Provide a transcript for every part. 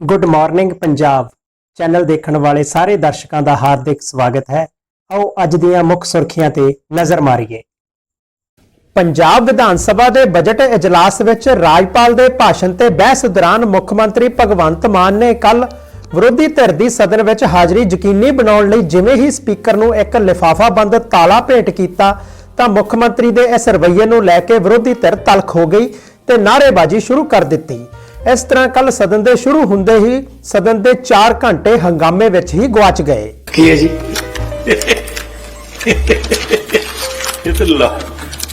Good morning Punjab channel ਦੇਖਣ ਵਾਲੇ ਸਾਰੇ ਦਰਸ਼ਕਾਂ ਦਾ ਹਾਰਦਿਕ ਸਵਾਗਤ ਹੈ। ਆਓ ਅੱਜ ਦੀਆਂ ਮੁੱਖ ਸੁਰਖੀਆਂ ਤੇ ਨਜ਼ਰ ਮਾਰੀਏ। ਪੰਜਾਬ ਵਿਧਾਨ ਸਭਾ ਦੇ ਬਜਟ ਇਜਲਾਸ ਵਿੱਚ ਰਾਜਪਾਲ ਦੇ ਭਾਸ਼ਣ ਤੇ ਬਹਿਸ ਦੌਰਾਨ ਮੁੱਖ ਮੰਤਰੀ ਭਗਵੰਤ ਮਾਨ ਨੇ ਕੱਲ ਵਿਰੋਧੀ ਧਿਰ ਦੀ ਸਦਨ ਵਿੱਚ ਹਾਜ਼ਰੀ ਯਕੀਨੀ ਬਣਾਉਣ ਲਈ ਜਿਵੇਂ ਹੀ ਸਪੀਕਰ ਨੂੰ ਇੱਕ ਲਿਫਾਫਾ ਬੰਦ ਤਾਲਾ ਭੇਟ ਕੀਤਾ, ਤਾਂ ਮੁੱਖ ਮੰਤਰੀ ਦੇ ਇਸ ਰਵੱਈਏ ਨੂੰ ਲੈ ਕੇ ਵਿਰੋਧੀ ਧਿਰ ਤਲਖ ਹੋ ਗਈ ਤੇ ਨਾਅਰੇਬਾਜ਼ੀ ਸ਼ੁਰੂ ਕਰ ਦਿੱਤੀ। ਇਸ ਤਰ੍ਹਾਂ ਕੱਲ ਸਦਨ ਦੇ ਸ਼ੁਰੂ ਹੁੰਦੇ ਹੀ ਸਦਨ ਦੇ 4 ਘੰਟੇ ਹੰਗਾਮੇ ਵਿੱਚ ਹੀ ਗਵਾਚ ਗਏ। ਕੀ ਹੈ ਜੀ? ਇਹ ਤਾਂ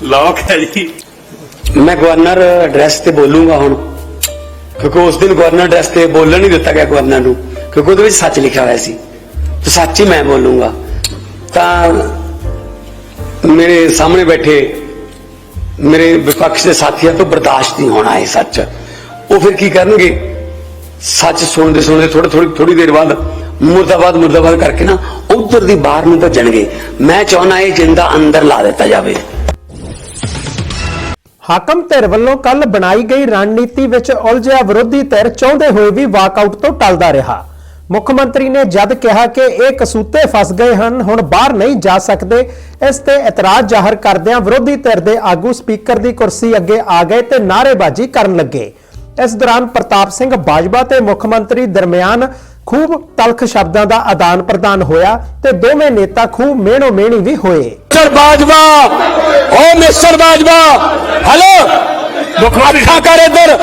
ਲੌਕ ਹੈ ਜੀ। ਮੈਂ ਗਵਰਨਰ ਐਡਰੈਸ ਤੇ ਬੋਲੂੰਗਾ ਹੁਣ। ਕਿਉਂਕਿ ਉਸ ਦਿਨ ਗਵਰਨਰ ਐਡਰੈਸ ਤੇ ਬੋਲਣ ਨਹੀਂ ਦਿੱਤਾ ਗਿਆ ਗਵਰਨਰ ਨੂੰ। ਕਿਉਂਕਿ ਉਹਦੇ ਵਿੱਚ ਸੱਚ ਲਿਖਿਆ ਹੋਇਆ ਸੀ। ਤੇ ਸੱਚ ਹੀ ਮੈਂ ਬੋਲੂਗਾ। ਤਾਂ ਮੇਰੇ ਸਾਹਮਣੇ ਬੈਠੇ ਮੇਰੇ ਵਿਪਕਸ਼ ਦੇ ਸਾਥੀਆਂ ਤੋਂ ਬਰਦਾਸ਼ਤ ਨਹੀਂ ਹੋਣਾ ਇਹ ਸੱਚ। ਉਹ ਫਿਰ ਕੀ ਕਰਨਗੇ? ਸੱਚ ਸੁਣਦੇ ਸੁਣਦੇ ਥੋੜੀ ਥੋੜੀ ਥੋੜੀ ਦੇਰ ਬਾਅਦ ਮੁਰਦਾਬਾਦ ਮੁਰਦਾਬਾਦ ਕਰਕੇ ਨਾ ਉਧਰ ਦੀ ਬਾਹਰ ਨੂੰ ਭੱਜਣਗੇ ਮੈਂ ਚਾਹੁੰਦਾ ਇਹ ਜਿੰਦਾ ਅੰਦਰ ਲਾ ਦਿੱਤਾ ਜਾਵੇ। ਹਾਕਮ ਧਿਰ ਵੱਲੋਂ ਕੱਲ ਬਣਾਈ ਗਈ ਰਣਨੀਤੀ ਵਿੱਚ ਉਲਝਿਆ ਵਿਰੋਧੀ ਧਿਰ ਚਾਹੁੰਦੇ ਹੋਏ ਵੀ ਵਾਕਆਊਟ ਤੋਂ ਟਲਦਾ ਰਿਹਾ। ਮੁੱਖ ਮੰਤਰੀ ਨੇ ਜਦ ਕਿਹਾ ਕਿ ਇਹ ਕਸੂਤੇ ਫਸ ਗਏ ਹਨ, ਹੁਣ ਬਾਹਰ ਨਹੀਂ ਜਾ ਸਕਦੇ, ਇਸ ਤੇ ਇਤਰਾਜ਼ ਜ਼ਾਹਰ ਕਰਦਿਆਂ ਵਿਰੋਧੀ ਧਿਰ ਦੇ ਆਗੂ ਸਪੀਕਰ ਦੀ ਕੁਰਸੀ ਅੱਗੇ ਆ ਗਏ ਤੇ ਨਾਅਰੇਬਾਜ਼ੀ ਕਰਨ ਲੱਗੇ। ਇਸ ਦੌਰਾਨ ਪ੍ਰਤਾਪ ਸਿੰਘ ਬਾਜਵਾ ਤੇ ਮੁੱਖ ਮੰਤਰੀ ਦਰਮਿਆਨ ਖੂਬ ਤਲਖ ਸ਼ਬਦਾਂ ਦਾ ਆਦਾਨ ਪ੍ਰਦਾਨ ਹੋਇਆ ਤੇ ਦੋਵੇਂ ਨੇਤਾ ਖੂਬ ਮਿਹਣੋ ਮਿਹਣੀ ਵੀ ਹੋਏ। ਮਿਸਟਰ ਬਾਜਵਾ! ਓ ਮਿਸਟਰ ਬਾਜਵਾ! ਹਲੋ! ਮੁਖਾਖਾ ਕਰ ਇੱਧਰ।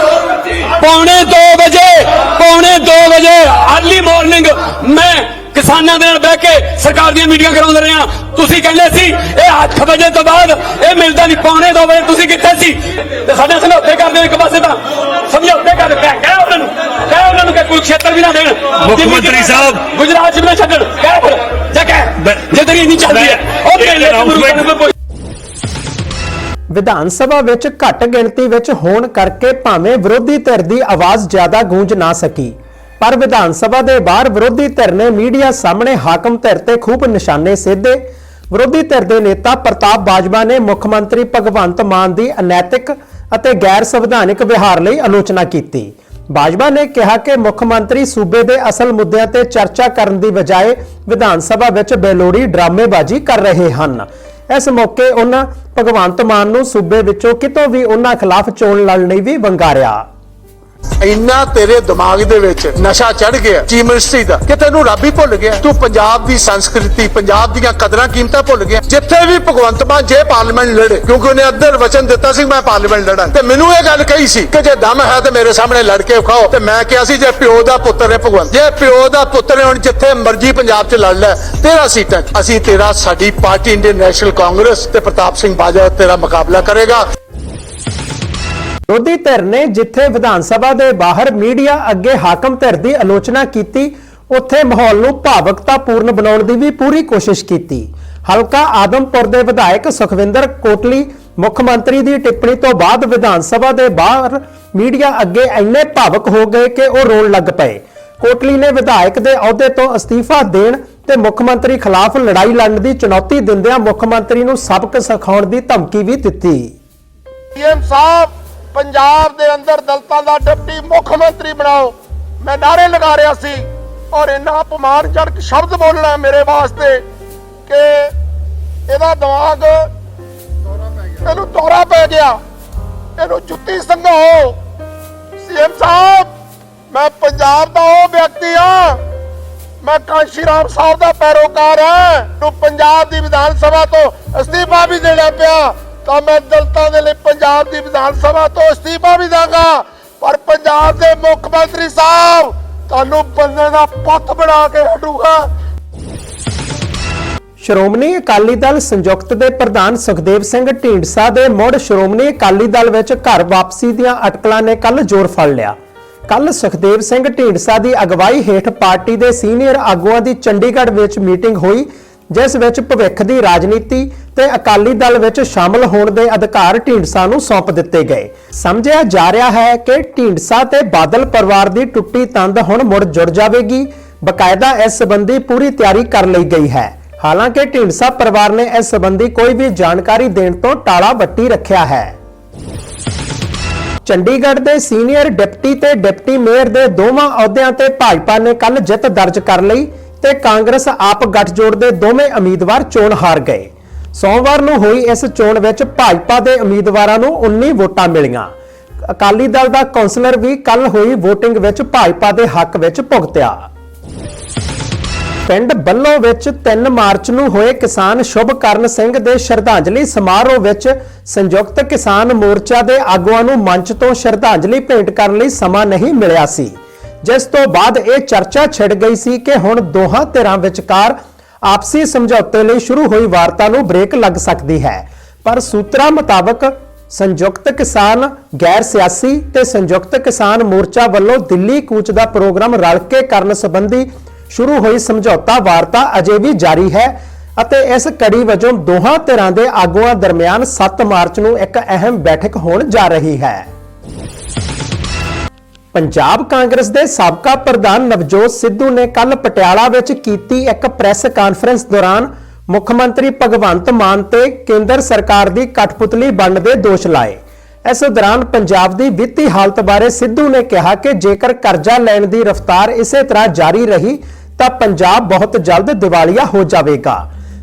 ਪੌਣੇ 2 ਵਜੇ, ਪੌਣੇ 2 ਵਜੇ ਅਰਲੀ ਮਾਰਨਿੰਗ ਮੈਂ ਕਿਸਾਨਾਂ ਦੇ ਨਾਲ ਬਹਿ ਕੇ ਸਰਕਾਰ ਦੀਆਂ ਮੀਟਿੰਗਾਂ ਕਰਾਉਂਦੇ ਰਹੇ ਹਾਂ। ਤੁਸੀਂ ਕਹਿੰਦੇ ਸੀ ਇਹ 8 ਵਜੇ ਤੋਂ ਬਾਅਦ ਇਹ ਮਿਲਦਾ ਨਹੀਂ ਪੌਣੇ 2 ਵਜੇ ਤੁਸੀਂ ਕਿੱਥੇ ਸੀ? ਤੇ ਸਾਡੇ ਸਮਝੌਤੇ ਕਰਦੇ ਇੱਕ ਪਾਸੇ ਤਾਂ। ਸਮਝੌਤੇ ਕਰਦੇ ਕਹਿ ਉਹਨਾਂ ਨੂੰ ਕਹਿ ਉਹਨਾਂ ਨੂੰ ਕਿ ਕੋਈ ਖੇਤਰ ਵੀ ਨਾ ਦੇਣ। ਮੁੱਖ ਮੰਤਰੀ ਸਾਹਿਬ। ਗੁਜਰਾਤ ਚ ਵੀ ਨਾ ਛੱਡਣ। ਕਹਿ ਫਿਰ ਜਾ ਕਹਿ ਮੈਂ- ਜਿੱਦਰੀ ਨਹੀਂ ਚੱਲਦੀ ਹੈ ਉਹ ਗ੍ਰੰਥ ਕੋਈ ਵਿਧਾਨ ਸਭਾ ਵਿੱਚ ਘੱਟ ਗਿਣਤੀ ਵਿੱਚ ਹੋਣ ਕਰਕੇ ਭਾਵੇਂ ਵਿਰੋਧੀ ਧਿਰ ਦੀ ਆਵਾਜ਼ ਜ਼ਿਆਦਾ ਗੂੰਜ ਨਾ ਸਕੀ। ਪਰ ਵਿਧਾਨ ਸਭਾ ਦੇ ਬਾਹਰ ਵਿਰੋਧੀ ਧਿਰ ਨੇ ਮੀਡੀਆ ਸਾਹਮਣੇ ਹਾਕਮ ਧਿਰ ਤੇ ਖੂਬ ਨਿਸ਼ਾਨੇ ਸੇਧੇ। ਵਿਰੋਧੀ ਧਿਰ ਦੇ ਨੇਤਾ ਪ੍ਰਤਾਪ ਬਾਜਵਾ ਨੇ ਮੁੱਖ ਮੰਤਰੀ ਭਗਵੰਤ ਮਾਨ ਦੀ ਅਨੈਤਿਕ ਅਤੇ ਗੈਰ ਸੰਵਿਧਾਨਿਕ ਵਿਹਾਰ ਲਈ ਆਲੋਚਨਾ ਕੀਤੀ। ਬਾਜਵਾ ਨੇ ਕਿਹਾ ਕਿ ਮੁੱਖ ਮੰਤਰੀ ਸੂਬੇ ਦੇ ਅਸਲ ਮੁੱਦਿਆਂ ਤੇ ਚਰਚਾ ਕਰਨ ਦੀ ਬਜਾਏ ਵਿਧਾਨ ਸਭਾ ਵਿੱਚ ਬੇਲੋੜੀ ਡਰਾਮੇਬਾਜ਼ੀ ਕਰ ਰਹੇ ਹਨ। ਇਸ ਮੌਕੇ ਉਹਨਾਂ ਭਗਵੰਤ ਮਾਨ ਨੂੰ ਸੂਬੇ ਵਿੱਚੋਂ ਕਿਤੋਂ ਵੀ ਉਹਨਾਂ ਖਿਲਾਫ ਚੋਣ ਲੜਨ ਲਈ ਵੀ ਵੰਗਾਰਿਆ। ਇੰਨਾ ਤੇਰੇ ਦਿਮਾਗ ਦੇ ਵਿੱਚ ਨਸ਼ਾ ਚੜ ਗਿਆ, ਚੀਫ ਮਿਨਿਸਟਰੀ ਦਾ, ਕਿ ਤੈਨੂੰ ਰੱਬ ਹੀ ਭੁੱਲ ਗਿਆ। ਤੂੰ ਪੰਜਾਬ ਦੀ ਸੰਸਕ੍ਰਿਤੀ, ਪੰਜਾਬ ਦੀਆਂ ਕਦਰਾਂ, ਕੀਮਤਾਂ ਭੁੱਲ ਗਿਆ। ਜਿੱਥੇ ਵੀ ਭਗਵੰਤ ਮਾਨ, ਜੇ ਪਾਰਲੀਮੈਂਟ ਲੜੇ, ਕਿਉਂਕਿ ਉਹਨੇ ਅੱਧਰ ਵਚਨ ਦਿੱਤਾ ਸੀ, ਮੈਂ ਪਾਰਲੀਮੈਂਟ ਲੜਾਂ। ਤੇ ਮੈਨੂੰ ਇਹ ਗੱਲ ਕਹੀ ਸੀ ਕਿ ਜੇ ਦਮ ਹੈ ਤੇ ਮੇਰੇ ਸਾਹਮਣੇ ਲੜ ਕੇ ਵਿਖਾਓ। ਤੇ ਮੈਂ ਕਿਹਾ ਸੀ, ਜੇ ਪਿਓ ਦਾ ਪੁੱਤਰ ਹੈ ਭਗਵੰਤ, ਜੇ ਪਿਓ ਦਾ ਪੁੱਤਰ ਹੈ, ਹੁਣ ਜਿੱਥੇ ਮਰਜ਼ੀ ਪੰਜਾਬ 'ਚ ਲੜ ਲੈ, ਤੇਰਾ ਸੀਟਾਂ 'ਚ। ਅਸੀਂ ਤੇਰਾ, ਸਾਡੀ ਪਾਰਟੀ, ਇੰਡੀਅਨ ਨੈਸ਼ਨਲ ਕਾਂਗਰਸ ਤੇ ਪ੍ਰਤਾਪ ਸਿੰਘ ਬਾਜਵਾ ਤੇਰਾ ਮੁਕਾਬਲਾ ਕਰੇਗਾ। ਵਿਰੋਧੀ ਧਿਰ ਨੇ ਜਿੱਥੇ ਵਿਧਾਨ ਸਭਾ ਦੇ ਬਾਹਰ ਮੀਡੀਆ ਅੱਗੇ ਹਾਕਮ ਧਿਰ ਦੀ ਆਲੋਚਨਾ ਕੀਤੀ, ਉੱਥੇ ਮਾਹੌਲ ਨੂੰ ਭਾਵਕਤਾਪੂਰਨ ਬਣਾਉਣ ਦੀ ਵੀ ਪੂਰੀ ਕੋਸ਼ਿਸ਼ ਕੀਤੀ। ਹਲਕਾ ਆਦਮਪੁਰ ਦੇ ਵਿਧਾਇਕ ਸੁਖਵਿੰਦਰ ਕੋਟਲੀ ਮੁੱਖ ਮੰਤਰੀ ਦੀ ਟਿੱਪਣੀ ਤੋਂ ਬਾਅਦ ਵਿਧਾਨ ਸਭਾ ਦੇ ਬਾਹਰ ਮੀਡੀਆ ਅੱਗੇ ਇੰਨੇ ਭਾਵਕ ਹੋ ਗਏ ਕਿ ਉਹ ਰੋਣ ਲੱਗ ਪਏ। ਕੋਟਲੀ ਨੇ ਵਿਧਾਇਕ ਦੇ ਅਹੁਦੇ ਤੋਂ ਅਸਤੀਫਾ ਦੇਣ ਤੇ ਮੁੱਖ ਮੰਤਰੀ ਖਿਲਾਫ ਲੜਾਈ ਲੜਨ ਦੀ ਚੁਣੌਤੀ ਦਿੰਦਿਆਂ ਮੁੱਖ ਮੰਤਰੀ ਨੂੰ ਸਬਕ ਸਿਖਾਉਣ ਦੀ ਧਮਕੀ ਵੀ ਦਿੱਤੀ। ਸੀਐਮ ਸਾਹਿਬ ਪੰਜਾਬ ਦੇ ਅੰਦਰ ਦਲਤਾਂ ਦਾ ਡਿਪਟੀ ਮੁੱਖ ਮੰਤਰੀ ਬਣਾਓ। ਮੈਂ ਨਾਰੇ ਲਗਾ ਰਿਹਾ ਸੀ ਔਰ ਇੰਨਾ ਅਪਮਾਨਜਨਕ ਸ਼ਬਦ ਬੋਲਣਾ ਮੇਰੇ ਵਾਸਤੇ ਕਿ ਇਹਦਾ ਦਿਮਾਗ ਇਹਨੂੰ ਦੌਰਾ ਪੈ ਗਿਆ। ਇਹਨੂੰ ਜੁੱਤੀ ਸੰਘਾਓ। ਸੀਐਮ ਸਾਹਿਬ, ਮੈਂ ਪੰਜਾਬ ਦਾ ਉਹ ਵਿਅਕਤੀ ਆ ਮੈਂ ਕਾਂਸ਼ੀ ਰਾਮ ਸਾਹਿਬ ਦਾ ਪੈਰੋਕਾਰ ਹਾਂ। ਨੂੰ ਪੰਜਾਬ ਦੀ ਵਿਧਾਨ ਸਭਾ ਤੋਂ ਅਸਤੀਫਾ ਵੀ ਦੇਣਾ ਪਿਆ। ਤਾਂ ਮੈਂ ਦਲਤਾਂ ਦੇ ਲਈ ਪੰਜਾਬ ਦੀ ਵਿਧਾਨ ਸਭਾ ਤੋਂ ਅਸਤੀਫਾ ਵੀ ਦਾਂਗਾ। ਪਰ ਪੰਜਾਬ ਦੇ ਮੁੱਖ ਮੰਤਰੀ ਸਾਹਿਬ ਤੁਹਾਨੂੰ ਬੰਦੇ ਦਾ ਪੁੱਤ ਬਣਾ ਕੇ ਹਟੂਗਾ ਸ਼੍ਰੋਮਣੀ ਅਕਾਲੀ ਦਲ ਸੰਯੁਕਤ ਦੇ ਪ੍ਰਧਾਨ ਸੁਖਦੇਵ ਸਿੰਘ ਢੀਂਡਸਾ ਦੇ ਮੁੜ ਸ਼੍ਰੋਮਣੀ ਅਕਾਲੀ ਦਲ ਵਿੱਚ ਘਰ ਵਾਪਸੀ ਦੀਆਂ ਅਟਕਲਾਂ ਨੇ ਕੱਲ ਜ਼ੋਰ ਫੜ ਲਿਆ। ਕੱਲ ਸੁਖਦੇਵ ਸਿੰਘ ਢੀਂਡਸਾ ਦੀ ਅਗਵਾਈ ਹੇਠ ਪਾਰਟੀ ਦੇ ਸੀਨੀਅਰ ਆਗੂਆਂ ਦੀ ਚੰਡੀਗੜ੍ਹ ਵਿੱਚ ਮੀਟਿੰਗ ਹੋਈ, ਜਿਸ ਵਿੱਚ ਭਵਿੱਖ ਦੀ ਰਾਜਨੀਤੀ ਤੇ ਅਕਾਲੀ ਦਲ ਵਿੱਚ ਸ਼ਾਮਲ ਹੋਣ ਦੇ ਅਧਿਕਾਰ ਢੀਂਡਸਾ ਨੂੰ ਸੌਂਪ ਦਿੱਤੇ ਗਏ। ਸਮਝਿਆ ਜਾ ਰਿਹਾ ਹੈ ਕਿ ਢੀਂਡਸਾ ਤੇ ਬਾਦਲ ਪਰਿਵਾਰ ਦੀ ਟੁੱਟੀ ਤੰਦ ਹੁਣ ਮੁੜ ਜੁੜ ਜਾਵੇਗੀ। ਬਕਾਇਦਾ ਇਸ ਸੰਬੰਧੀ ਪੂਰੀ ਤਿਆਰੀ ਕਰ ਲਈ ਗਈ ਹੈ। ਹਾਲਾਂਕਿ ਢੀਂਡਸਾ ਪਰਿਵਾਰ ਨੇ ਇਸ ਸੰਬੰਧੀ ਕੋਈ ਵੀ ਜਾਣਕਾਰੀ ਦੇਣ ਤੋਂ ਟਾਲਾ ਵੱਟੀ ਰੱਖਿਆ ਹੈ। ਚੰਡੀਗੜ੍ਹ ਦੇ ਸੀਨੀਅਰ ਡਿਪਟੀ ਤੇ ਡਿਪਟੀ ਮੇਅਰ ਦੇ ਦੋਵਾਂ ਅਹੁਦਿਆਂ ਤੇ ਭਾਜਪਾ ਨੇ ਕੱਲ ਜਿੱਤ ਦਰਜ ਕਰ ਲਈ ਤੇ ਕਾਂਗਰਸ ਆਪ ਗੱਠਜੋੜ ਦੇ ਦੋਵੇਂ ਉਮੀਦਵਾਰ ਚੋਣ ਹਾਰ ਗਏ। ਸੋਮਵਾਰ ਨੂੰ ਹੋਈ ਇਸ ਚੋਣ ਵਿੱਚ ਭਾਜਪਾ ਦੇ ਉਮੀਦਵਾਰਾਂ ਨੂੰ 19 ਵੋਟਾਂ ਮਿਲੀਆਂ। ਅਕਾਲੀ ਦਲ ਦਾ ਕੌਂਸਲਰ ਵੀ ਕੱਲ ਹੋਈ VOTING ਵਿੱਚ ਭਾਜਪਾ ਦੇ ਹੱਕ ਵਿੱਚ ਭੁਗਤਿਆ। ਪਿੰਡ ਬੱਲੋ ਵਿੱਚ 3 ਮਾਰਚ ਨੂੰ ਹੋਏ ਕਿਸਾਨ ਸ਼ੁਭਕਰਨ ਸਿੰਘ ਦੇ ਸ਼ਰਧਾਂਜਲੀ ਸਮਾਰੋਹ ਵਿੱਚ ਸੰਯੁਕਤ ਕਿਸਾਨ ਮੋਰਚਾ ਦੇ ਆਗੂਆਂ ਨੂੰ ਮੰਚ ਤੋਂ ਸ਼ਰਧਾਂਜਲੀ ਭੇਂਟ ਕਰਨ ਲਈ ਸਮਾਂ ਨਹੀਂ ਮਿਲਿਆ ਸੀ। ਜਿਸ ਤੋਂ ਬਾਅਦ ਇਹ ਚਰਚਾ ਛਿੜ ਗਈ ਸੀ ਕਿ ਹੁਣ ਦੋਹਾਂ ਧਿਰਾਂ ਵਿਚਕਾਰ ਆਪਸੀ ਸਮਝੌਤੇ ਲਈ ਸ਼ੁਰੂ ਹੋਈ ਵਾਰਤਾ ਨੂੰ ਬ੍ਰੇਕ ਲੱਗ ਸਕਦੀ ਹੈ। ਪਰ ਸੂਤਰਾਂ ਮੁਤਾਬਕ ਸੰਯੁਕਤ ਕਿਸਾਨ, ਗੈਰ ਸਿਆਸੀ ਤੇ ਸੰਯੁਕਤ ਕਿਸਾਨ ਮੋਰਚਾ ਵੱਲੋਂ ਦਿੱਲੀ ਕੂਚ ਦਾ ਪ੍ਰੋਗਰਾਮ ਰਲ ਕੇ ਕਰਨ ਸੰਬੰਧੀ ਸ਼ੁਰੂ ਹੋਈ ਸਮਝੌਤਾ ਵਾਰਤਾ ਅਜੇ ਵੀ ਜਾਰੀ ਹੈ ਅਤੇ ਇਸ ਕੜੀ ਵਜੋਂ ਦੋਹਾਂ ਧਿਰਾਂ ਦੇ ਆਗੂਆਂ ਦਰਮਿਆਨ 7 ਮਾਰਚ ਨੂੰ ਇੱਕ ਅਹਿਮ ਬੈਠਕ ਹੋਣ ਜਾ ਰਹੀ ਹੈ। ਪੰਜਾਬ ਕਾਂਗਰਸ ਦੇ ਸਾਬਕਾ ਪ੍ਰਧਾਨ ਨਵਜੋਤ ਸਿੱਧੂ ਨੇ ਕੱਲ ਪਟਿਆਲਾ ਵਿੱਚ ਕੀਤੀ ਇੱਕ ਪ੍ਰੈਸ ਕਾਨਫਰੰਸ ਦੌਰਾਨ ਮੁੱਖ ਮੰਤਰੀ ਭਗਵੰਤ ਮਾਨ ਤੇ ਕੇਂਦਰ ਸਰਕਾਰ ਦੀ ਕਠਪੁਤਲੀ ਬਣਨ ਦੇ ਦੋਸ਼ ਲਾਏ। ਇਸ ਦੌਰਾਨ ਪੰਜਾਬ ਦੀ ਵਿੱਤੀ ਹਾਲਤ ਬਾਰੇ ਸਿੱਧੂ ਨੇ ਕਿਹਾ ਕਿ ਜੇਕਰ ਕਰਜ਼ਾ ਲੈਣ ਦੀ ਰਫ਼ਤਾਰ ਇਸੇ ਤਰ੍ਹਾਂ ਜਾਰੀ ਰਹੀ, ਤਾਂ ਪੰਜਾਬ ਬਹੁਤ ਜਲਦ ਦਿਵਾਲੀਆ ਹੋ ਜਾਵੇਗਾ।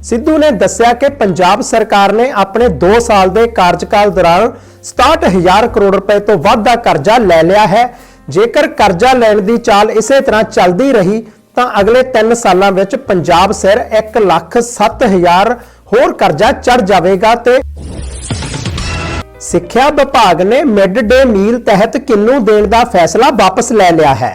ਸਿੱਧੂ ਨੇ ਦੱਸਿਆ ਕਿ ਪੰਜਾਬ ਸਰਕਾਰ ਨੇ ਆਪਣੇ 2 ਸਾਲ ਦੇ ਕਾਰਜਕਾਲ ਦੌਰਾਨ 67000 ਕਰੋੜ ਰੁਪਏ ਤੋਂ ਵੱਧ ਦਾ ਕਰਜ਼ਾ ਲੈ ਲਿਆ ਹੈ ਜੇਕਰ ਕਰਜ਼ਾ ਲੈਣ ਦੀ ਚਾਲ ਇਸੇ ਤਰ੍ਹਾਂ ਚੱਲਦੀ ਰਹੀ, ਤਾਂ ਅਗਲੇ 3 ਸਾਲਾਂ ਵਿੱਚ ਪੰਜਾਬ ਸਿਰ 1 ਲੱਖ 7000 ਹੋਰ ਕਰਜ਼ਾ ਚੜ ਜਾਵੇਗਾ ਤੇ ਸਿੱਖਿਆ ਵਿਭਾਗ ਨੇ ਮਿਡ ਡੇ ਮੀਲ ਤਹਿਤ ਕਿੰਨੂ ਦੇਣ ਦਾ ਫੈਸਲਾ ਵਾਪਸ ਲੈ ਲਿਆ ਹੈ।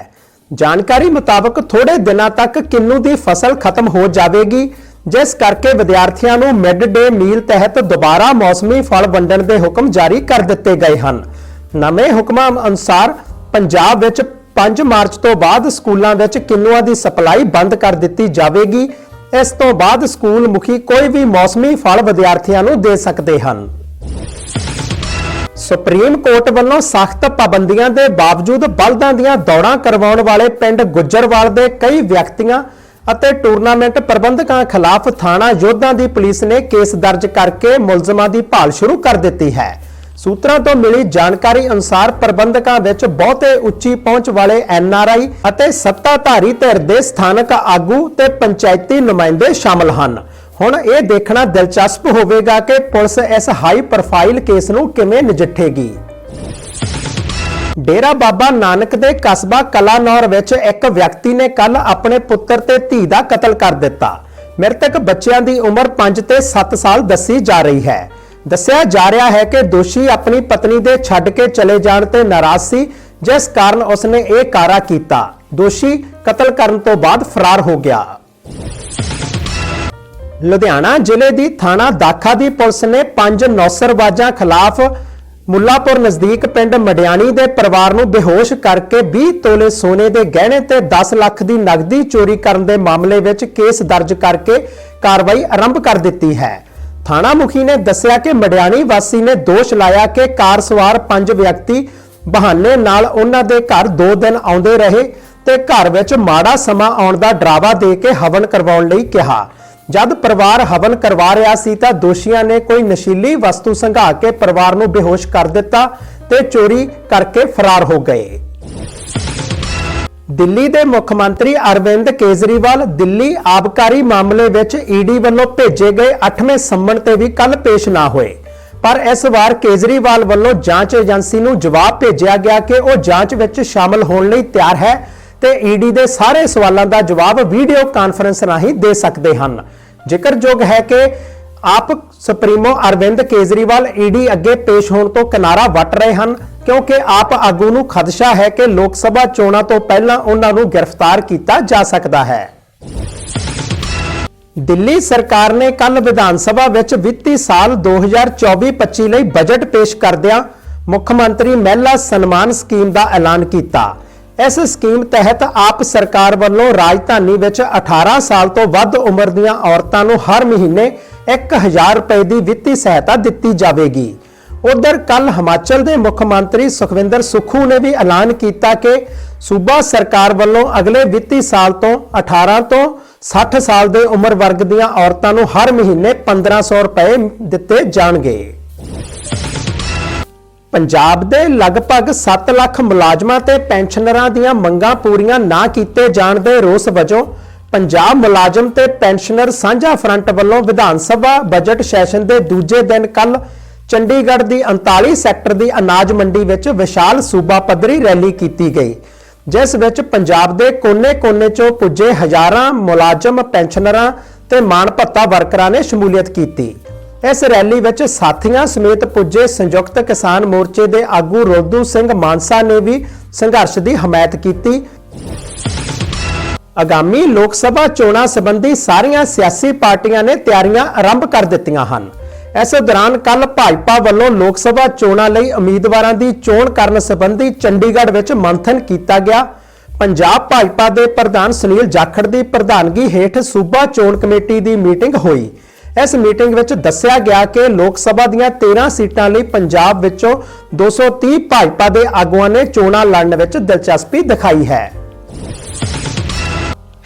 ਜਾਣਕਾਰੀ ਮੁਤਾਬਕ ਥੋੜੇ ਦਿਨਾਂ ਤੱਕ ਕਿੰਨੂ ਦੀ ਫਸਲ ਖਤਮ ਹੋ ਜਾਵੇਗੀ, ਜਿਸ ਕਰਕੇ ਵਿਦਿਆਰਥੀਆਂ ਨੂੰ ਮਿਡ ਡੇ ਮੀਲ ਤਹਿਤ ਦੁਬਾਰਾ ਮੌਸਮੀ ਫਲ ਵੰਡਣ ਦੇ ਹੁਕਮ ਜਾਰੀ ਕਰ ਦਿੱਤੇ ਗਏ ਹਨ। ਨਵੇਂ ਹੁਕਮਾਂ ਅਨੁਸਾਰ ਪੰਜਾਬ ਵਿੱਚ 5 ਮਾਰਚ ਤੋਂ ਬਾਅਦ ਸਕੂਲਾਂ ਵਿੱਚ ਕਿੰਨੂਆਂ ਦੀ ਸਪਲਾਈ ਬੰਦ ਕਰ ਦਿੱਤੀ ਜਾਵੇਗੀ। ਇਸ ਤੋਂ ਬਾਅਦ ਸਕੂਲ ਮੁਖੀ ਕੋਈ ਵੀ ਮੌਸਮੀ ਫਲ ਵਿਦਿਆਰਥੀਆਂ ਨੂੰ ਦੇ ਸਕਦੇ ਹਨ। ਸੁਪਰੀਮ ਕੋਰਟ ਵੱਲੋਂ ਸਖਤ ਪਾਬੰਦੀਆਂ ਦੇ ਬਾਵਜੂਦ ਬਲਦਾਂ ਦੀਆਂ ਦੌੜਾਂ ਕਰਵਾਉਣ ਵਾਲੇ ਪਿੰਡ ਗੁੱਜਰਵਾਲ ਦੇ ਕਈ ਵਿਅਕਤੀਆਂ ਅਤੇ ਟੂਰਨਾਮੈਂਟ ਪ੍ਰਬੰਧਕਾਂ ਖਿਲਾਫ ਥਾਣਾ ਯੋਧਾਂ ਦੀ ਪੁਲਿਸ ਨੇ ਕੇਸ ਦਰਜ ਕਰਕੇ ਮੁਲਜ਼ਮਾਂ ਦੀ ਭਾਲ ਸ਼ੁਰੂ ਕਰ ਦਿੱਤੀ ਹੈ। ਸੂਤਰਾਂ ਤੋਂ ਮਿਲੀ ਜਾਣਕਾਰੀ ਅਨੁਸਾਰ ਪ੍ਰਬੰਧਕਾਂ ਵਿੱਚ ਬਹੁਤੇ ਉੱਚੀ ਪਹੁੰਚ ਵਾਲੇ ਐਨਆਰਆਈ ਅਤੇ ਸੱਤਾਧਾਰੀ ਧਿਰ ਦੇ ਸਥਾਨਕ ਆਗੂ ਤੇ ਪੰਚਾਇਤੀ ਨੁਮਾਇੰਦੇ ਸ਼ਾਮਲ ਹਨ। ਹੁਣ ਇਹ ਦੇਖਣਾ ਦਿਲਚਸਪ ਹੋਵੇਗਾ ਕਿ ਪੁਲਿਸ ਇਸ ਹਾਈ ਪ੍ਰੋਫਾਈਲ ਕੇਸ ਨੂੰ ਕਿਵੇਂ ਨਜਿੱਠੇਗੀ। ਡੇਰਾ ਬਾਬਾ ਨਾਨਕ ਦੇ ਕਸਬਾ ਕਲਾਨੌਰ ਵਿੱਚ ਇੱਕ ਵਿਅਕਤੀ ਨੇ ਕੱਲ ਆਪਣੇ ਪੁੱਤਰ ਤੇ ਧੀ ਦਾ ਕਤਲ ਕਰ ਦਿੱਤਾ। ਮ੍ਰਿਤਕ ਬੱਚਿਆਂ ਦੀ ਉਮਰ 5 ਤੇ 7 ਸਾਲ ਦੱਸੀ ਜਾ ਰਹੀ ਹੈ। ਦੱਸਿਆ ਜਾ ਰਿਹਾ ਹੈ ਕਿ ਦੋਸ਼ੀ ਆਪਣੀ ਪਤਨੀ ਦੇ ਛੱਡ ਕੇ ਚਲੇ ਜਾਣ ਤੇ ਨਾਰਾਜ਼ ਸੀ, ਜਿਸ ਕਾਰਨ ਉਸਨੇ ਇਹ ਕਾਰਾ ਕੀਤਾ। ਦੋਸ਼ੀ ਕਤਲ ਕਰਨ ਤੋਂ ਬਾਅਦ ਫਰਾਰ ਹੋ ਗਿਆ। ਲੁਧਿਆਣਾ ਜ਼ਿਲ੍ਹੇ ਦੀ ਥਾਣਾ ਦਾਖਾ ਦੀ ਪੁਲਿਸ ਨੇ ਪੰਜ ਨੌਸਰਵਾਜਾਂ ਖਿਲਾਫ ਮੁੱਲਾਪੁਰ ਨਜ਼ਦੀਕ ਪਿੰਡ ਮਡਿਆਣੀ ਦੇ ਪਰਿਵਾਰ ਨੂੰ ਬੇਹੋਸ਼ ਕਰਕੇ 20 ਤੋਲੇ ਸੋਨੇ ਦੇ ਗਹਿਣੇ ਤੇ 10 ਲੱਖ ਦੀ ਨਗਦੀ ਚੋਰੀ ਕਰਨ ਦੇ ਮਾਮਲੇ ਵਿੱਚ ਕੇਸ ਦਰਜ ਕਰਕੇ ਕਾਰਵਾਈ ਆਰੰਭ ਕਰ ਦਿੱਤੀ ਹੈ। ਥਾਣਾ ਮੁਖੀ ਨੇ ਦੱਸਿਆ ਕਿ ਮਡਿਆਣੀ ਵਾਸੀ ਨੇ ਦੋਸ਼ ਲਾਇਆ ਕਿ ਕਾਰ ਸਵਾਰ ਪੰਜ ਵਿਅਕਤੀ ਬਹਾਨੇ ਨਾਲ ਉਹਨਾਂ ਦੇ ਘਰ 2 ਦਿਨ ਆਉਂਦੇ ਰਹੇ ਤੇ ਘਰ ਵਿੱਚ ਮਾੜਾ ਸਮਾਂ ਆਉਣ ਦਾ ਡਰਾਵਾ ਦੇ ਕੇ ਹਵਨ ਕਰਵਾਉਣ ਲਈ ਕਿਹਾ। ਜਦ ਪਰਿਵਾਰ ਹਵਨ ਕਰਵਾ ਰਿਹਾ ਸੀ ਤਾਂ ਦੋਸ਼ੀਆਂ ਨੇ ਕੋਈ ਨਸ਼ੀਲੀ ਵਸਤੂ ਸੰਘਾ ਕੇ ਪਰਿਵਾਰ ਨੂੰ ਬੇਹੋਸ਼ ਕਰ ਦਿੱਤਾ ਤੇ ਚੋਰੀ ਕਰਕੇ ਫਰਾਰ ਹੋ ਗਏ। ਦਿੱਲੀ ਦੇ ਮੁੱਖ ਮੰਤਰੀ ਅਰਵਿੰਦ ਕੇਜਰੀਵਾਲ ਦਿੱਲੀ ਆਬਕਾਰੀ ਮਾਮਲੇ ਵਿੱਚ ਈਡੀ ਵੱਲੋਂ ਭੇਜੇ ਗਏ 8ਵੇਂ ਸੰਮਨ ਤੇ ਵੀ ਕੱਲ ਪੇਸ਼ ਨਾ ਹੋਏ। ਪਰ ਇਸ ਵਾਰ ਕੇਜਰੀਵਾਲ ਵੱਲੋਂ ਜਾਂਚ ਏਜੰਸੀ ਨੂੰ ਜਵਾਬ ਭੇਜਿਆ ਗਿਆ ਕਿ ਉਹ ਜਾਂਚ ਵਿੱਚ ਸ਼ਾਮਲ ਹੋਣ ਲਈ ਤਿਆਰ ਹੈ ਤੇ ਈਡੀ ਦੇ ਸਾਰੇ ਸਵਾਲਾਂ ਦਾ ਜਵਾਬ ਵੀਡੀਓ ਕਾਨਫਰੰਸ ਰਾਹੀਂ ਦੇ ਸਕਦੇ ਹਨ। ਜ਼ਿਕਰਯੋਗ ਹੈ ਕਿ ਆਪ ਸੁਪਰੀਮੋ ਅਰਵਿੰਦ ਕੇਜਰੀਵਾਲ ਈਡੀ ਅੱਗੇ ਪੇਸ਼ ਹੋਣ ਤੋਂ ਕਿਨਾਰਾ ਵੱਟ ਰਹੇ ਹਨ। ਕਿਉਂਕਿ ਆਪ ਆਗੂ ਨੂੰ ਖਦਸ਼ਾ ਹੈ ਕਿ ਲੋਕ ਸਭਾ ਚੋਣਾਂ ਤੋਂ ਪਹਿਲਾਂ ਉਹਨਾਂ ਨੂੰ ਗ੍ਰਿਫਤਾਰ ਕੀਤਾ ਜਾ ਸਕਦਾ ਹੈ। ਦਿੱਲੀ ਸਰਕਾਰ ਨੇ ਕੱਲ ਵਿਧਾਨ ਸਭਾ ਵਿੱਚ ਵਿੱਤੀ ਸਾਲ 2024-25 ਲਈ ਬਜਟ ਪੇਸ਼ ਕਰਦਿਆਂ ਮੁੱਖ ਮੰਤਰੀ ਮਹਿਲਾ ਸਨਮਾਨ ਸਕੀਮ ਦਾ ਐਲਾਨ ਕੀਤਾ। ਇਸ ਸਕੀਮ ਤਹਿਤ ਆਪ ਸਰਕਾਰ ਵੱਲੋਂ ਰਾਜਧਾਨੀ ਵਿੱਚ 18 ਸਾਲ ਤੋਂ ਵੱਧ ਉਮਰ ਦੀਆਂ ਔਰਤਾਂ ਨੂੰ ਹਰ ਮਹੀਨੇ 1000 ਰੁਪਏ ਦੀ ਵਿੱਤੀ ਸਹਾਇਤਾ ਦਿੱਤੀ ਜਾਵੇਗੀ। ਉਧਰ ਕੱਲ ਹਿਮਾਚਲ ਦੇ ਮੁੱਖ ਮੰਤਰੀ ਸੁਖਵਿੰਦਰ ਸੁਖੂ ਨੇ ਵੀ ਐਲਾਨ ਕੀਤਾ ਕਿ ਸੂਬਾ ਸਰਕਾਰ ਵੱਲੋਂ ਅਗਲੇ ਵਿੱਤੀ ਸਾਲ ਤੋਂ 18 ਤੋਂ 60 ਸਾਲ ਦੇ ਉਮਰ ਵਰਗ ਦੀਆਂ ਔਰਤਾਂ ਨੂੰ ਹਰ ਮਹੀਨੇ 1500 ਰੁਪਏ ਦਿੱਤੇ ਜਾਣਗੇ। ਪੰਜਾਬ ਦੇ ਲਗਭਗ 7 ਲੱਖ ਮੁਲਾਜ਼ਮਾਂ ਤੇ ਪੈਨਸ਼ਨਰਾਂ ਦੀਆਂ ਮੰਗਾਂ ਪੂਰੀਆਂ ਨਾ ਕੀਤੇ ਜਾਣ ਦੇ ਰੋਸ ਵਜੋਂ ਪੰਜਾਬ ਮੁਲਾਜ਼ਮ ਤੇ ਪੈਨਸ਼ਨਰ ਸਾਂਝਾ ਫਰੰਟ ਵੱਲੋਂ ਵਿਧਾਨ ਸਭਾ ਬਜਟ ਸੈਸ਼ਨ ਦੇ ਦੂਜੇ ਦਿਨ ਕੱਲ ਚੰਡੀਗੜ੍ਹ ਦੀ 39 ਸੈਕਟਰ ਦੀ ਅਨਾਜ ਮੰਡੀ ਵਿੱਚ ਵਿਸ਼ਾਲ ਸੂਬਾ ਪੱਧਰੀ ਰੈਲੀ ਕੀਤੀ ਗਈ, ਜਿਸ ਵਿੱਚ ਪੰਜਾਬ ਦੇ ਕੋਨੇ-ਕੋਨੇ ਚੋਂ ਪੁੱਜੇ ਹਜ਼ਾਰਾਂ ਮੁਲਾਜ਼ਮ, ਪੈਨਸ਼ਨਰਾਂ ਤੇ ਮਾਣ ਭੱਤਾ ਵਰਕਰਾਂ ਨੇ ਸ਼ਮੂਲੀਅਤ ਕੀਤੀ। ਇਸ ਰੈਲੀ ਵਿੱਚ ਸਾਥੀਆਂ ਸਮੇਤ ਪੁੱਜੇ ਸੰਯੁਕਤ ਕਿਸਾਨ ਮੋਰਚੇ ਦੇ ਆਗੂ ਰੋਦੂ ਸਿੰਘ ਮਾਨਸਾ ਨੇ ਵੀ ਸੰਘਰਸ਼ ਦੀ ਹਮਾਇਤ ਕੀਤੀ। ਆਗਾਮੀ ਲੋਕ ਸਭਾ ਚੋਣਾਂ ਸੰਬੰਧੀ ਸਾਰੀਆਂ ਸਿਆਸੀ ਪਾਰਟੀਆਂ ਨੇ ਤਿਆਰੀਆਂ ਆਰੰਭ ਕਰ ਦਿੱਤੀਆਂ ਹਨ। ਇਸ ਦੌਰਾਨ ਕੱਲ ਭਾਜਪਾ ਵੱਲੋਂ ਲੋਕ ਸਭਾ ਚੋਣਾਂ ਲਈ ਉਮੀਦਵਾਰਾਂ ਦੀ ਚੋਣ ਕਰਨ ਸੰਬੰਧੀ ਚੰਡੀਗੜ੍ਹ ਵਿੱਚ ਮੰਥਨ ਕੀਤਾ ਗਿਆ। ਪੰਜਾਬ ਭਾਜਪਾ ਦੇ ਪ੍ਰਧਾਨ ਸੁਨੀਲ ਜਾਖੜ ਦੀ ਪ੍ਰਧਾਨਗੀ ਹੇਠ ਸੂਬਾ ਚੋਣ ਕਮੇਟੀ ਦੀ ਮੀਟਿੰਗ ਹੋਈ। ਇਸ ਮੀਟਿੰਗ ਵਿੱਚ ਦੱਸਿਆ ਗਿਆ ਕਿ ਲੋਕ ਸਭਾ ਦੀਆਂ 13 ਸੀਟਾਂ ਲਈ ਪੰਜਾਬ ਵਿੱਚੋਂ 230 ਭਾਜਪਾ ਦੇ ਆਗੂਆਂ ਨੇ ਚੋਣਾਂ ਲੜਨ ਵਿੱਚ ਦਿਲਚਸਪੀ ਦਿਖਾਈ ਹੈ।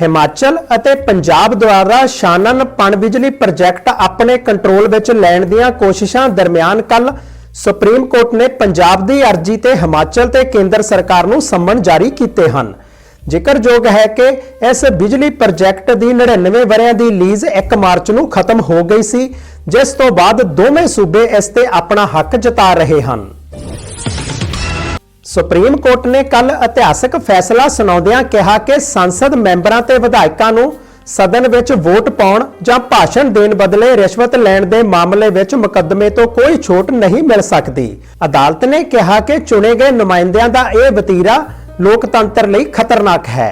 ਹਿਮਾਚਲ ਅਤੇ ਪੰਜਾਬ ਦੁਆਰਾ ਸ਼ਾਨਨ ਪਣ ਪ੍ਰੋਜੈਕਟ ਆਪਣੇ ਕੰਟਰੋਲ ਵਿੱਚ ਲੈਣ ਦੀਆਂ ਕੋਸ਼ਿਸ਼ਾਂ ਦਰਮਿਆਨ ਕੱਲ ਸੁਪਰੀਮ ਕੋਰਟ ਨੇ ਪੰਜਾਬ ਦੀ ਅਰਜ਼ੀ ਤੇ ਹਿਮਾਚਲ ਤੇ ਕੇਂਦਰ ਸਰਕਾਰ ਨੂੰ ਸੰਮਨ ਜਾਰੀ ਕੀਤੇ ਹਨ। ਜ਼ਿਕਰਯੋਗ ਹੈ ਕਿ ਇਸ ਬਿਜਲੀ ਪ੍ਰੋਜੈਕਟ ਦੀ 99 ਵਰਿਆਂ ਦੀ ਲੀਜ਼ 1 ਮਾਰਚ ਨੂੰ ਖਤਮ ਹੋ ਗਈ ਸੀ, ਜਿਸ ਤੋਂ ਬਾਅਦ ਦੋਵੇਂ ਸੂਬੇ ਇਸ ਤੇ ਆਪਣਾ ਹੱਕ ਜਤਾ ਰਹੇ ਹਨ। ਸੁਪਰੀਮ ਕੋਰਟ ਨੇ ਕੱਲ ਇਤਿਹਾਸਕ ਫੈਸਲਾ ਸੁਣਾਉਂਦਿਆਂ ਕਿਹਾ ਕਿ ਸੰਸਦ ਮੈਂਬਰਾਂ ਤੇ ਵਿਧਾਇਕਾਂ ਨੂੰ ਸਦਨ ਵਿੱਚ ਵੋਟ ਪਾਉਣ ਜਾਂ ਭਾਸ਼ਣ ਦੇਣ ਬਦਲੇ ਰਿਸ਼ਵਤ ਲੈਣ ਦੇ ਮਾਮਲੇ ਵਿੱਚ ਮੁਕੱਦਮੇ ਤੋਂ ਕੋਈ ਛੋਟ ਨਹੀਂ ਮਿਲ ਸਕਦੀ। ਅਦਾਲਤ ਨੇ ਕਿਹਾ ਕਿ ਚੁਣੇ ਗਏ ਨੁਮਾਇੰਦਿਆਂ ਦਾ ਇਹ ਵਤੀਰਾ ਲੋਕਤੰਤਰ ਲਈ ਖਤਰਨਾਕ ਹੈ।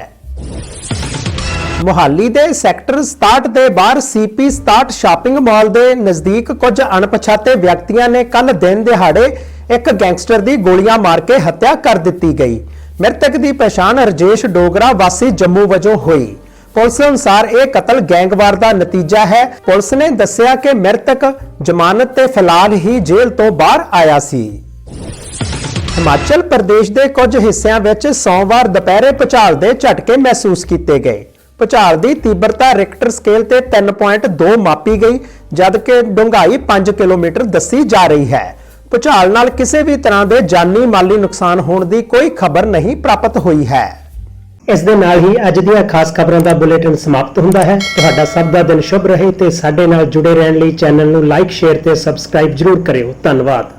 ਮੁਹਾਲੀ ਦੇ ਸੈਕਟਰ 67 ਦੇ ਬਾਹਰ ਸੀਪੀ 67 ਸ਼ਾਪਿੰਗ ਮਾਲ ਦੇ ਨਜ਼ਦੀਕ ਕੁਝ ਅਣਪਛਾਤੇ ਵਿਅਕਤੀਆਂ ਨੇ ਕੱਲ ਦਿਨ ਦਿਹਾੜੇ ਇੱਕ ਗੈਂਗਸਟਰ ਦੀ ਗੋਲੀਆਂ ਮਾਰ ਕੇ ਹੱਤਿਆ ਕਰ ਦਿੱਤੀ ਗਈ। ਮ੍ਰਿਤਕ ਦੀ ਪਛਾਣ ਰਜੇਸ਼ ਡੋਗਰਾ ਵਾਸੀ ਜੰਮੂ ਵਜੋਂ ਹੋਈ। ਪੁਲਿਸ ਅਨੁਸਾਰ ਇਹ ਕਤਲ ਗੈਂਗਵਾਰ ਦਾ ਨਤੀਜਾ ਹੈ। ਪੁਲਿਸ ਨੇ ਦੱਸਿਆ ਕਿ ਮ੍ਰਿਤਕ ਜ਼ਮਾਨਤ ਤੇ ਫਿਲਹਾਲ ਹੀ ਜੇਲ੍ਹ ਤੋਂ ਬਾਹਰ ਆਇਆ ਸੀ। ਹਿਮਾਚਲ ਪ੍ਰਦੇਸ਼ ਦੇ ਕੁਝ ਹਿੱਸਿਆਂ ਵਿੱਚ ਸੋਮਵਾਰ ਦੁਪਹਿਰੇ ਭੁਚਾਲ ਦੇ ਝਟਕੇ ਮਹਿਸੂਸ ਕੀਤੇ ਗਏ। ਭੁਚਾਲ ਦੀ ਤੀਬਰਤਾ ਰਿਕਟਰ ਸਕੇਲ ਤੇ 3.2 ਮਾਪੀ ਗਈ, ਜਦਕਿ ਡੂੰਘਾਈ 5 ਕਿਲੋਮੀਟਰ ਦੱਸੀ ਜਾ ਰਹੀ ਹੈ। ਭੁਚਾਲ ਨਾਲ ਕਿਸੇ ਵੀ ਤਰ੍ਹਾਂ ਦੇ ਜਾਨੀ ਮਾਲੀ ਨੁਕਸਾਨ ਹੋਣ ਦੀ ਕੋਈ ਖਬਰ ਨਹੀਂ ਪ੍ਰਾਪਤ ਹੋਈ ਹੈ। ਇਸ ਦੇ ਨਾਲ ਹੀ ਅੱਜ ਦੀਆਂ ਖਾਸ ਖਬਰਾਂ ਦਾ ਬੁਲੇਟਿਨ ਸਮਾਪਤ ਹੁੰਦਾ ਹੈ। ਤੁਹਾਡਾ ਸਭ ਦਾ ਦਿਨ ਸ਼ੁਭ ਰਹੇ ਤੇ ਸਾਡੇ ਨਾਲ ਜੁੜੇ ਰਹਿਣ ਲਈ ਚੈਨਲ ਨੂੰ ਲਾਈਕ, ਸ਼ੇਅਰ ਤੇ ਸਬਸਕ੍ਰਾਈਬ ਜਰੂਰ ਕਰਿਓ। ਧੰਨਵਾਦ।